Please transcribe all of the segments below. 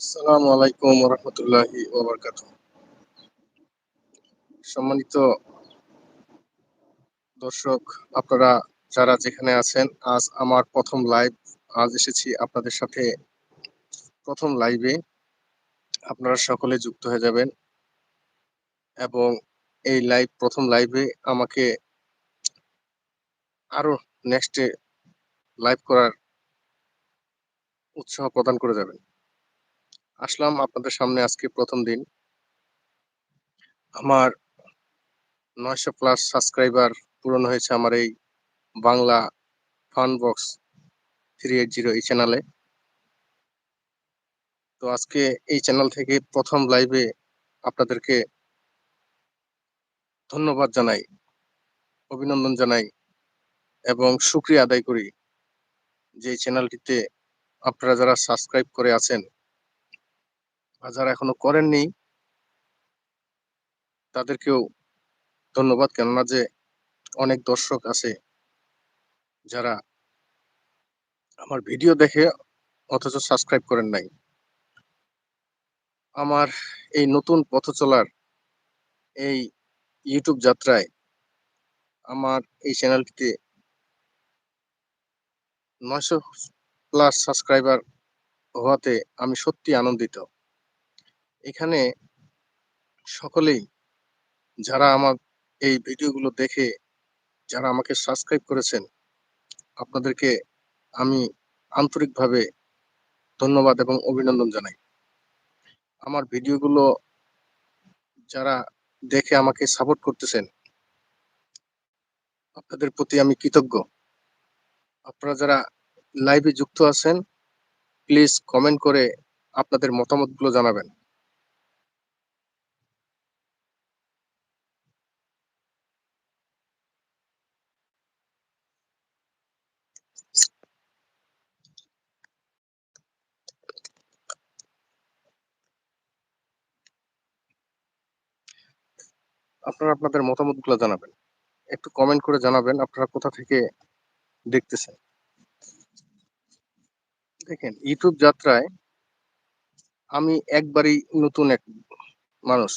আসসালামু আলাইকুম রহমতুল্লাহি ওবরকাত সম্মানিত দর্শক, আপনারা যারা যেখানে আছেন, আজ আমার প্রথম লাইভ, আজ এসেছি আপনাদের সাথে প্রথম লাইভে। আপনারা সকলে যুক্ত হয়ে যাবেন এবং এই লাইভ, প্রথম লাইভে আমাকে আরও নেক্সটে লাইভ করার উৎসাহ প্রদান করে যাবেন। আসলাম আপনাদের সামনে আজকে প্রথম দিন। আমার নয়শো প্লাস সাবস্ক্রাইবার পূরণ হয়েছে আমার এই Bangla fun box three eight zero এই চ্যানেলে তো আজকে এই চ্যানেল থেকে প্রথম লাইভে আপনাদেরকে ধন্যবাদ জানাই, অভিনন্দন জানাই এবং সুক্রিয়া আদায় করি যে চ্যানেলটিতে আপনারা যারা সাবস্ক্রাইব করে আছেন আর যারা এখনও করেননি, তাদেরকেও ধন্যবাদ। কেননা যে অনেক দর্শক আছে যারা আমার ভিডিও দেখে অথচ সাবস্ক্রাইব করেন নাই। আমার এই নতুন পথ চলার এই ইউটিউব যাত্রায় আমার এই চ্যানেলটিতে নয়শো প্লাস সাবস্ক্রাইবার হওয়াতে আমি সত্যি আনন্দিত। এখানে সকলেই যারা আমার এই ভিডিওগুলো দেখে যারা আমাকে সাবস্ক্রাইব করেছেন, আপনাদেরকে আমি আন্তরিকভাবে ধন্যবাদ এবং অভিনন্দন জানাই। আমার ভিডিওগুলো যারা দেখে আমাকে সাপোর্ট করতেছেন, আপনাদের প্রতি আমি কৃতজ্ঞ। আপনারা যারা লাইভে যুক্ত আছেন প্লিজ কমেন্ট করে আপনাদের মতামতগুলো জানাবেন। আপনারা আপনাদের মতামত মতামতগুলো জানাবেন। একটু কমেন্ট করে জানাবেন আপনারা কোথা থেকে দেখতেছেন। দেখেন ইউটিউব যাত্রায় আমি একবারই নতুন এক মানুষ।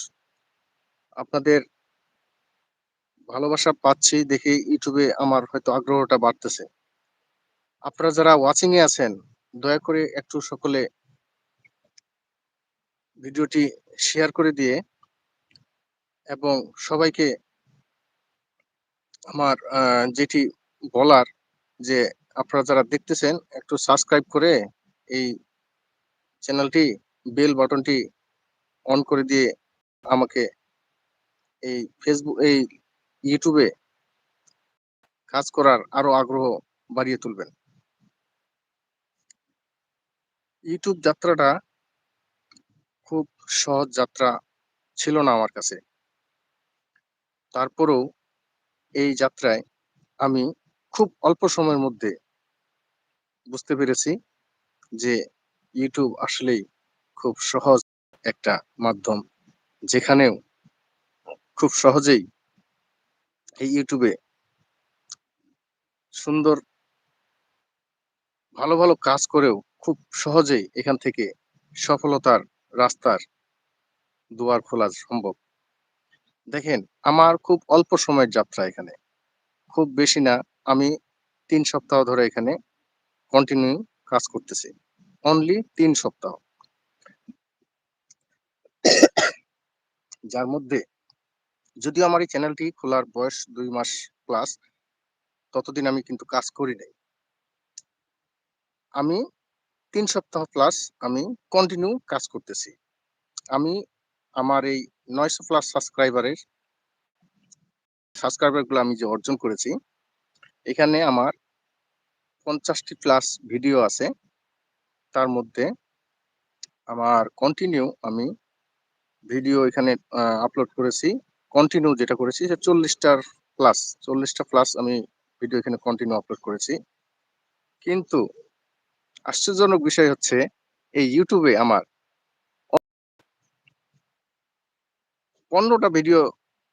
আপনাদের ভালোবাসা পাচ্ছি দেখে ইউটিউবে আমার হয়তো আগ্রহটা বাড়তেছে। আপনারা যারা ওয়াচিং এ আছেন, দয়া করে একটু সকলে ভিডিওটি শেয়ার করে দিয়ে এবং সবাইকে আমার যেটি বলার যে আপনারা যারা দেখতেছেন, একটু সাবস্ক্রাইব করে এই চ্যানেলটি বেল বাটনটি অন করে দিয়ে আমাকে এই ফেসবুক এই ইউটিউবে কাজ করার আরও আগ্রহ বাড়িয়ে তুলবেন। ইউটিউব যাত্রাটা খুব সহজ যাত্রা ছিল না আমার কাছে। তারপরেও এই যাত্রায় আমি খুব অল্প সময়ের মধ্যে বুঝতে পেরেছি যে ইউটিউব আসলেই খুব সহজ একটা মাধ্যম, যেখানেও খুব সহজেই এই ইউটিউবে সুন্দর, ভালো ভালো কাজ করেও খুব সহজেই এখান থেকে সফলতার রাস্তার দুয়ার খোলা সম্ভব। দেখেন, আমার খুব অল্প সময়ের যাত্রা এখানে। খুব বেশি না, আমি তিন সপ্তাহ ধরে এখানে কন্টিনিউ কাজ করতেছি। অনলি তিন সপ্তাহ। যার মধ্যে যদিও আমার এই চ্যানেলটি খোলার বয়স দুই মাস প্লাস ততদিন আমি কিন্তু কাজ করি নাই। আমি তিন সপ্তাহ প্লাস আমি কন্টিনিউ কাজ করতেছি। আমি আমার এই নয়শো প্লাস সাবস্ক্রাইবারের সাবস্ক্রাইবারগুলো আমি যে অর্জন করেছি, এখানে আমার পঞ্চাশটি প্লাস ভিডিও আছে। তার মধ্যে আমার কন্টিনিউ আমি ভিডিও এখানে আপলোড করেছি। কন্টিনিউ যেটা করেছি যে চল্লিশটার প্লাস চল্লিশটা প্লাস আমি ভিডিও এখানে কন্টিনিউ আপলোড করেছি। কিন্তু আশ্চর্যজনক বিষয় হচ্ছে, এই ইউটিউবে আমার পনেরোটা ভিডিও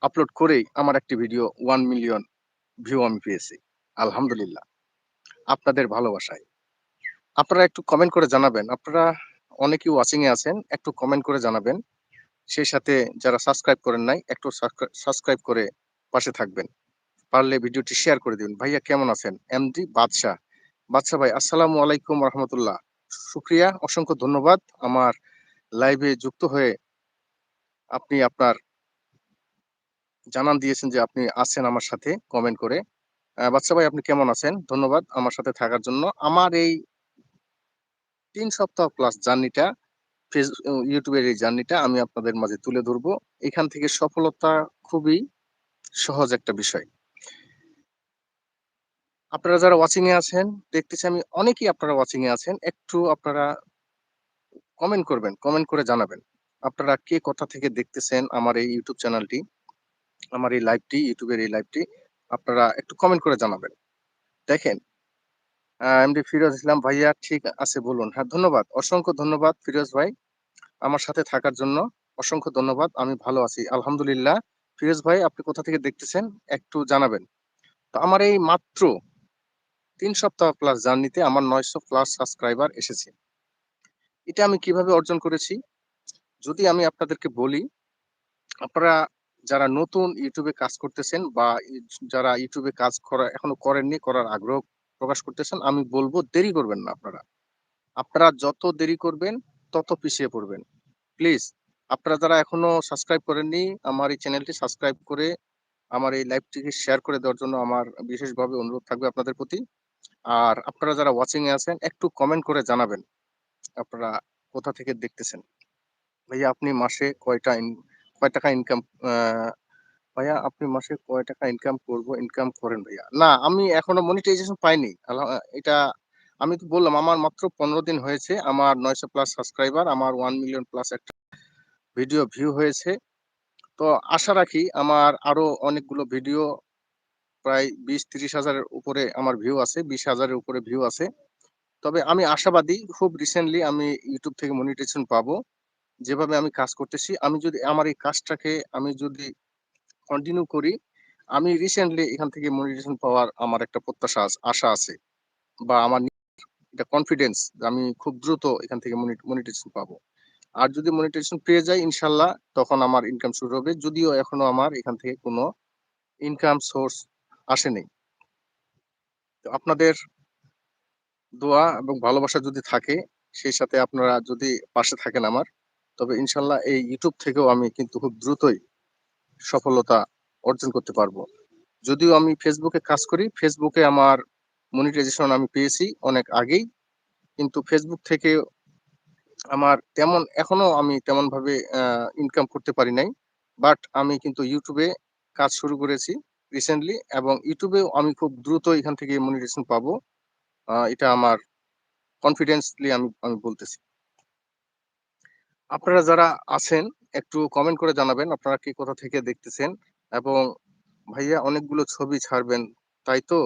আপলোড করেই আমার একটি ভিডিও ওয়ান মিলিয়ন ভিউ আমি পেয়েছি। আলহামদুলিল্লাহ। আপনাদের ভালোবাসায়। আপনারা একটু কমেন্ট করে জানাবেন। আপনারা অনেকেই ওয়াচিং এ আছেন, একটু কমেন্ট করে জানাবেন। সেই সাথে যারা সাবস্ক্রাইব করেন নাই, একটু সাবস্ক্রাইব করে পাশে থাকবেন। পারলে ভিডিওটি শেয়ার করে দিবেন। ভাইয়া কেমন আছেন? এমডি বাদশাহ। বাদশাহ ভাই, আসসালামু আলাইকুম রহমতুল্লাহ। শুক্রিয়া, অসংখ্য ধন্যবাদ। আমার লাইভে যুক্ত হয়ে আপনি আপনার জানান দিয়েছেন যে আপনি আছেন আমার সাথে কমেন্ট করে। বাচ্চা ভাই, আপনি কেমন আছেন? ধন্যবাদ আমার সাথে থাকার জন্য। আমার এই তিন সপ্তাহ ক্লাস জার্নিটা ইউটিউবের এই জার্নিটা আমি আপনাদের মাঝে তুলে ধরবো। এখান থেকে সফলতা খুবই সহজ একটা বিষয়। আপনারা যারা ওয়াচিং এ আছেন, দেখতেছি আমি অনেকেই আপনারা ওয়াচিং এ আছেন, একটু আপনারা কমেন্ট করবেন কমেন্ট করে জানাবেন। আপনারা কে কথা থেকে দেখতেছেন আমার এই ইউটিউব চ্যানেলটি আমার এই লাইভটি ইউটিউবের এই লাইভটি আপনারা একটু কমেন্ট করে জানাবেন। দেখেন এমডি ফিরোজ ইসলাম ভাইয়া ঠিক আছে, বলুন। হ্যাঁ ধন্যবাদ। অসংখ্য ধন্যবাদ ফিরোজ ভাই আমার সাথে থাকার জন্য। অসংখ্য ধন্যবাদ, আমি ভালো আছি। আলহামদুলিল্লাহ। ফিরোজ ভাই, আপনি কোথা থেকে দেখতেছেন একটু জানাবেন। তো আমার এই মাত্র তিন সপ্তাহ প্লাস জার্নিতে আমার নয়শো প্লাস সাবস্ক্রাইবার এসেছে। এটা আমি কীভাবে অর্জন করেছি? যদি আমি আপনাদেরকে বলি, আপনারা যারা নতুন ইউটিউবে কাজ করতেছেন বা যারা ইউটিউবে কাজ করা, এখনও করেননি, করার আগ্রহ প্রকাশ করতেছেন, আমি বলব দেরি করবেন না আপনারা। আপনারা যত দেরি করবেন, তত পিছিয়ে পড়বেন। প্লিজ আপনারা যারা এখনও সাবস্ক্রাইব করেননি, আমার এই চ্যানেলটি সাবস্ক্রাইব করে আমার এই লাইভটিকে শেয়ার করে দেওয়ার জন্য আমার বিশেষভাবে অনুরোধ থাকবে আপনাদের প্রতি। আর আপনারা যারা ওয়াচিং এ আছেন, একটু কমেন্ট করে জানাবেন, আপনারা কোথা থেকে দেখতেছেন। ভাইয়া, আপনি মাসে কয়টা কয় টাকা ইনকাম ভাইয়া আপনি মাসে কয় টাকা ইনকাম করব ইনকাম করেন ভাইয়া? না, আমি এখনও মনিটাইজেশন পাইনি। এটা আমি তো বললাম, আমার মাত্র পনেরো দিন হয়েছে, আমার নয়শো প্লাস সাবস্ক্রাইবার আমার ওয়ান মিলিয়ন প্লাস একটা ভিডিও ভিউ হয়েছে। তো আশা রাখি আমার আরও অনেকগুলো ভিডিও প্রায় বিশ ত্রিশ হাজারের উপরে আমার ভিউ আছে, বিশ হাজারের উপরে ভিউ আছে। তবে আমি আশাবাদী, খুব রিসেন্টলি আমি ইউটিউব থেকে মনিটাইজেশন পাবো। যেভাবে আমি কাজ করতেছি, আমি যদি আমার এই কাজটাকে আমি যদি কন্টিনিউ করি, আমি রিসেন্টলি এখান থেকে মনিটাইজেশন পাওয়ার আমার একটা প্রত্যাশা আশা আছে বা আমার এটা কনফিডেন্স আমি খুব দ্রুত এখান থেকে মনিটাইজেশন পাবো। আর যদি মনিটাইজেশন পেয়ে যাই ইনশাল্লাহ, তখন আমার ইনকাম শুরু হবে, যদিও এখনও আমার এখান থেকে কোনো ইনকাম সোর্স আসেনি আপনাদের দোয়া এবং ভালোবাসা যদি থাকে, সেই সাথে আপনারা যদি পাশে থাকেন আমার তবে ইনশাল্লাহ এই ইউটিউব থেকেও আমি কিন্তু খুব দ্রুতই সফলতা অর্জন করতে পারব। যদিও আমি ফেসবুকে কাজ করি ফেসবুকে আমার মনিটাইজেশন আমি পেয়েছি অনেক আগেই, কিন্তু ফেসবুক থেকে আমার তেমন, এখনও আমি তেমন ভাবে ইনকাম করতে পারি নাই বাট আমি কিন্তু ইউটিউবে কাজ শুরু করেছি রিসেন্টলি এবং ইউটিউবেও আমি খুব দ্রুত এখান থেকে মনিটাইজেশন পাবো এটা আমার কনফিডেন্সলি আমি আমি বলতেছি। আপনারা যারা আছেন, একটু কমেন্ট করে জানাবেন আপনারা কি কোথা থেকে দেখতেছেন এবং ভাইয়া অনেকগুলো ছবি ছাড়বেন, তাই তো?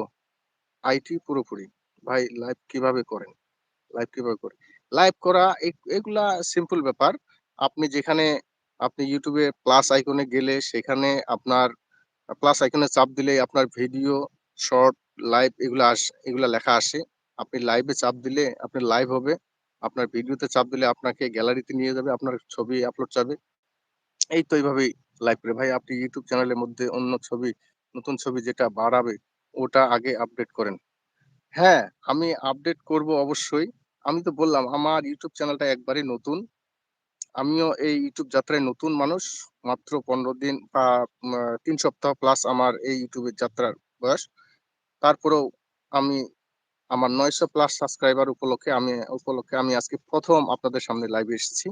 আইটি পুরোপুরি। ভাই লাইভ কীভাবে করেন? লাইভ কীভাবে করেন? লাইভ করা এগুলা সিম্পল ব্যাপার। আপনি যেখানে, আপনি ইউটিউবে প্লাস আইকনে গেলে সেখানে আপনার প্লাস আইকনে চাপ দিলে আপনার ভিডিও শর্ট লাইভ এগুলো আস, এগুলা লেখা আসে। আপনি লাইভে চাপ দিলে আপনি লাইভ হবে। আপনার ভিডিওতে চাপ দিলে আপনাকে গ্যালারিতে নিয়ে যাবে, আপনার ছবি আপলোড চাবে। এই তো এইভাবেই লাইভ করে ভাই, আপনি ইউটিউব চ্যানেলের মধ্যে অন্য ছবি, নতুন ছবি যেটা বাড়াবে, ওটা আগে আপডেট করেন। হ্যাঁ আমি আপডেট করব অবশ্যই। আমি তো বললাম, আমার ইউটিউব চ্যানেলটা একবারই নতুন। আমিও এই ইউটিউব যাত্রায় নতুন মানুষ। মাত্র পনেরো দিন বা তিন সপ্তাহ প্লাস আমার এই ইউটিউবের যাত্রার বয়স। তারপরেও আমি আমার নয়শো প্লাস সাবস্ক্রাইবার উপলক্ষে আমি উপলক্ষে আমি আজকে প্রথম আপনাদের সামনে লাইভে এসেছি।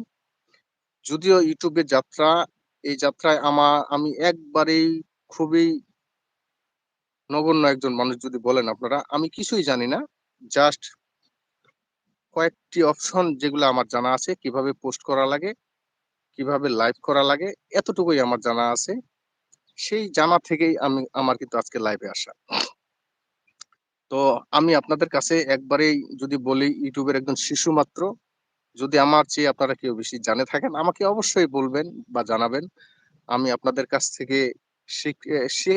যদিও ইউটিউবের যাত্রা, এই যাত্রায় আমার আমি একবারেই খুবই নগণ্য একজন মানুষ যদি বলেন আপনারা, আমি কিছুই জানি না। জাস্ট কয়েকটি অপশন যেগুলো আমার জানা আছে, কীভাবে পোস্ট করা লাগে, কীভাবে লাইভ করা লাগে, এতটুকুই আমার জানা আছে। সেই জানা থেকেই আমি, আমার কিন্তু আজকে লাইভে আসা। তো আমি আপনাদের কাছে একবারেই যদি বলি, ইউটিউবের একজন শিশু মাত্র, যদি আমার চেয়ে আপনারা কেউ বেশি জানে থাকেন, আমাকে অবশ্যই বলবেন বা জানাবেন। আমি আপনাদের কাছ থেকে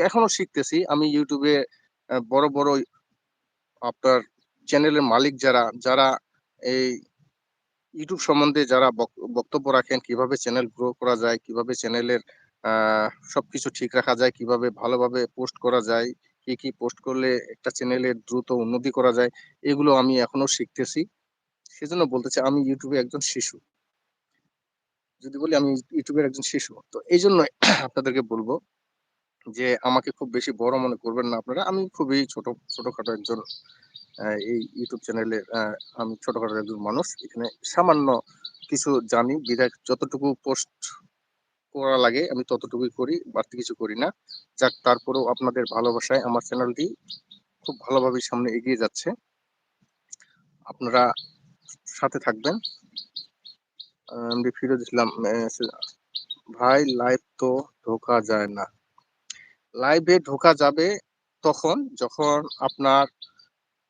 এখনও শিখতেছি। আমি ইউটিউবে বড় বড় আপনার চ্যানেলের মালিক যারা যারা এই ইউটিউব সম্বন্ধে যারা বক্তব্য রাখেন, কীভাবে চ্যানেল গ্রো করা যায়, কীভাবে চ্যানেলের সবকিছু ঠিক রাখা যায়, কীভাবে ভালোভাবে পোস্ট করা যায় কি কি পোস্ট করলে একটা চ্যানেলের দ্রুত উন্নতি করা যায়, এগুলো আমি এখনও শিখতেছি। সেজন্য বলতে চাই, আমি ইউটিউবে একজন শিশু। যদি বলি আমি ইউটিউবের একজন শিশু, তো এই জন্য আপনাদেরকে বলব যে, আমাকে খুব বেশি বড় মনে করবেন না আপনারা। আমি খুবই ছোট, ছোটখাটো একজন এই ইউটিউব চ্যানেলে আমি ছোটখাটো একজন মানুষ। এখানে সামান্য কিছু জানি, বিধায় যতটুকু পোস্ট করা লাগে, আমি ততটুকুই করি, বাড়তি কিছু করি না। যাক, তারপরেও আপনাদের ভালোবাসায় আমার চ্যানেলটি খুব ভালোভাবে সামনে এগিয়ে যাচ্ছে। আপনারা সাথে থাকবেন। আমি ফিরোজ ভাই লাইভ তো ঢোকা যায় না। লাইভে ঢোকা যাবে তখন যখন আপনার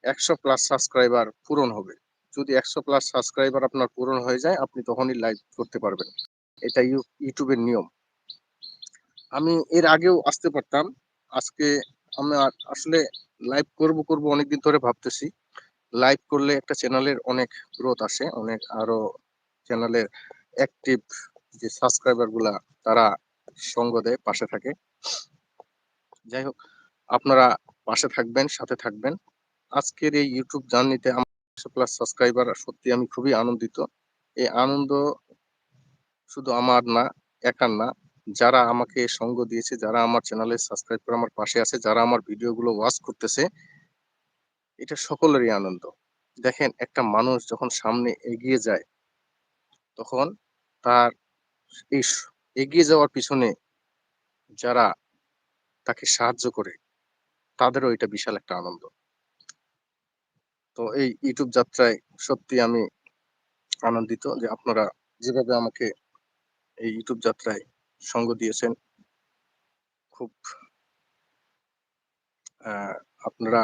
একশো প্লাস সাবস্ক্রাইবার পূরণ হবে। যদি একশো প্লাস সাবস্ক্রাইবার আপনার পূরণ হয়ে যায়, আপনি তখনই লাইভ করতে পারবেন। এটা ইউটিউবের নিয়ম। আমি এর আগেও আসতে পারতাম। আজকে আমি আসলে লাইভ করব করব অনেকদিন ধরে ভাবতেছি। লাইভ করলে একটা চ্যানেলের অনেক গ্রোথ আসে, অনেক আরও চ্যানেলের অ্যাক্টিভ যে সাবস্ক্রাইবারগুলা তারা সঙ্গ দেয়, পাশে থাকে। যাই হোক, আপনারা পাশে থাকবেন, সাথে থাকবেন। আজকের এই ইউটিউব জার্নিতে আমার প্লাস সাবস্ক্রাইবার সত্যি আমি খুবই আনন্দিত। এই আনন্দ শুধু আমার না, একার না, যারা আমাকে সঙ্গ দিয়েছে, যারা আমার চ্যানেলে সাবস্ক্রাইব করে আমার পাশে আছে, যারা আমার ভিডিওগুলো ওয়াচ করতেছে, এটা সকলেরই আনন্দ। দেখেন, একটা মানুষ যখন সামনে এগিয়ে যায়, তখন তার এই এগিয়ে যাওয়ার পিছনে যারা তাকে সাহায্য করে, তাদেরও এটা বিশাল একটা আনন্দ। তো এই ইউটিউব যাত্রায় সত্যি আমি আনন্দিত যে আপনারা যেভাবে আমাকে এই ইউটিউব যাত্রায় সঙ্গ দিয়েছেন। খুব আপনারা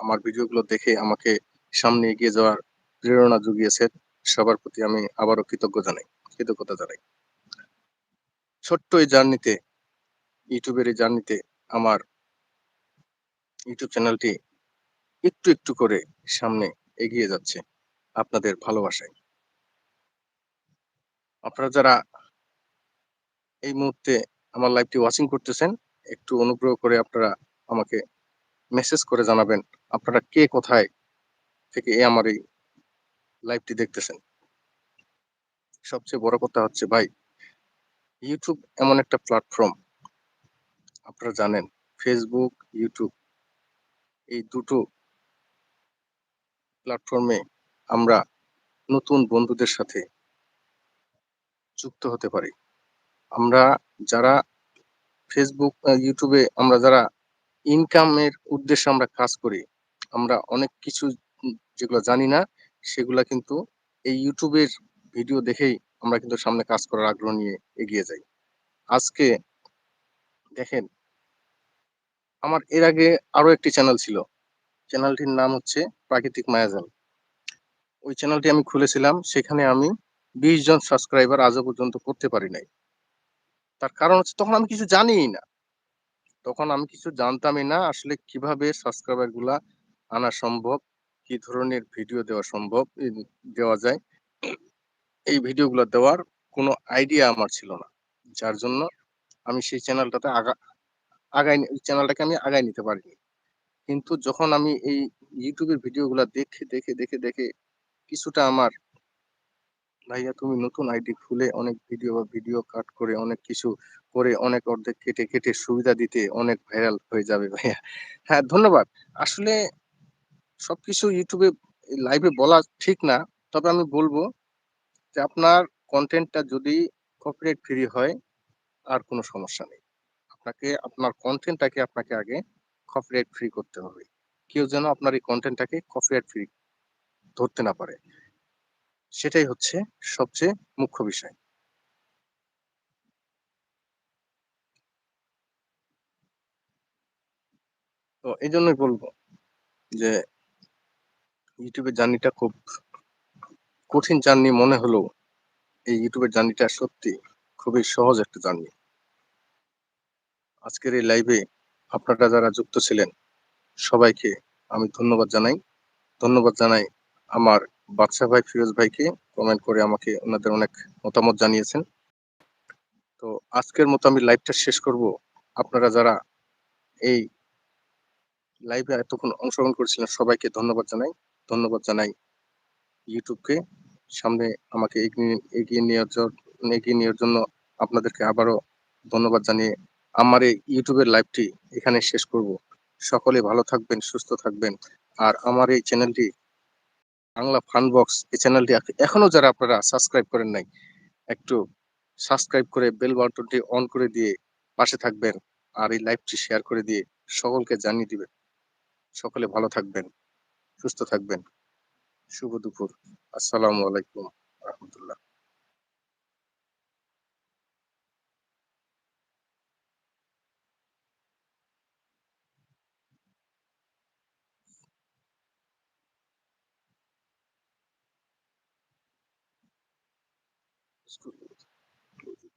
আমার ভিডিওগুলো দেখে আমাকে সামনে এগিয়ে যাওয়ার প্রেরণা জুগিয়েছেন। সবার প্রতি আমি আবারও কৃতজ্ঞ জানাই, কৃতজ্ঞতা জানাই। ছোট্ট এই জার্নিতে, ইউটিউবের এই জার্নিতে আমার ইউটিউব চ্যানেলটি একটু একটু করে সামনে এগিয়ে যাচ্ছে আপনাদের ভালোবাসায়। আপনারা যারা এই মুহূর্তে আমার লাইভটি ওয়াচিং করতেছেন, একটু অনুগ্রহ করে আপনারা আমাকে মেসেজ করে জানাবেন, আপনারা কে কোথায় থেকে এই আমার এই লাইভটি দেখতেছেন। সবচেয়ে বড় কথা হচ্ছে, ভাই ইউটিউব এমন একটা প্ল্যাটফর্ম আপনারা জানেন ফেসবুক ইউটিউব এই দুটো প্ল্যাটফর্মে আমরা নতুন বন্ধুদের সাথে যুক্ত হতে পারি। আমরা যারা ফেসবুক ইউটিউবে আমরা যারা ইনকামের উদ্দেশ্যে আমরা কাজ করি, আমরা অনেক কিছু যেগুলো জানি না, সেগুলা কিন্তু এই ইউটিউবের ভিডিও দেখেই আমরা কিন্তু সামনে কাজ করার আগ্রহ নিয়ে এগিয়ে যাই। আজকে দেখেন, আমার এর আগে আরও একটি চ্যানেল ছিল চ্যানেলটির নাম হচ্ছে প্রাকৃতিক মায়াজাল। ওই চ্যানেলটি আমি খুলেছিলাম, সেখানে আমি বিশ জন সাবস্ক্রাইবার আজও পর্যন্ত করতে পারি নাই। তার কারণ হচ্ছে তখন আমি কিছু জানিই না। তখন আমি কিছু জানতামই না আসলে কীভাবে সাবস্ক্রাইবারগুলা আনা সম্ভব, কি ধরনের ভিডিও দেওয়া সম্ভব দেওয়া যায়। এই ভিডিওগুলো দেওয়ার কোনো আইডিয়া আমার ছিল না। যার জন্য আমি সেই চ্যানেলটাতে আগা, আগাই চ্যানেলটাকে আমি আগায় নিতে পারিনি। কিন্তু যখন আমি এই ইউটিউবের ভিডিওগুলো দেখে দেখে দেখে দেখে কিছুটা আমার ভাইয়া, তুমি নতুন আইডি খুলে অনেক ভিডিও বা ভিডিও কাট করে অনেক কিছু করে অনেক অর্ধেক কেটে কেটে সুবিধা দিতে অনেক ভাইরাল হয়ে যাবে ভাইয়া। হ্যাঁ ধন্যবাদ। আসলে সবকিছু ইউটিউবে, লাইভে বলা ঠিক না, তবে আমি বলব যে আপনার কন্টেন্টটা যদি কপিরাইট ফ্রি হয়, আর কোনো সমস্যা নেই। আপনাকে, আপনার কন্টেন্টটাকে আপনাকে আগে কপিরাইট ফ্রি করতে হবে। কেউ যেন আপনার এই কন্টেন্টটাকে কপিরাইট ফ্রি ধরতে না পারে। সেটাই হচ্ছে সবচেয়ে মুখ্য বিষয়। তো এই জন্যই বলব যে ইউটিউবের জার্নিটা খুব কঠিন জার্নি মনে হলেও এই ইউটিউবের জার্নিটা সত্যি খুবই সহজ একটা জার্নি আজকের এই লাইভে আপনারা যারা যুক্ত ছিলেন সবাইকে আমি ধন্যবাদ জানাই। ধন্যবাদ জানাই আমার বাদশা ভাই, ফিরোজ ভাইকে কমেন্ট করে আমাকে ওনাদের অনেক মতামত জানিয়েছেন। তো আজকের মতো আমি লাইভটা শেষ করব। আপনারা যারা এই লাইভে এতক্ষণ অংশগ্রহণ করেছিলেন, সবাইকে ধন্যবাদ জানাই। ধন্যবাদ জানাই ইউটিউবকে। সামনে আমাকে এগিয়ে নেওয়ার জন্য, এগিয়ে নেওয়ার জন্য আপনাদেরকে আবারও ধন্যবাদ জানিয়ে আমার এই ইউটিউবের লাইভটি এখানে শেষ করব। সকলে ভালো থাকবেন, সুস্থ থাকবেন। আর আমার এই চ্যানেলটি বাংলা ফান বক্স এই চ্যানেলটি এখনও যারা আপনারা সাবস্ক্রাইব করেন নাই, একটু সাবস্ক্রাইব করে বেল বাটনটি অন করে দিয়ে পাশে থাকবেন আর এই লাইভটি শেয়ার করে দিয়ে সকলকে জানিয়ে দিবেন। সকলে ভালো থাকবেন, সুস্থ থাকবেন। শুভ দুপুর। আসসালামু আলাইকুম রহমতুল্লাহ। сказать. Вроде.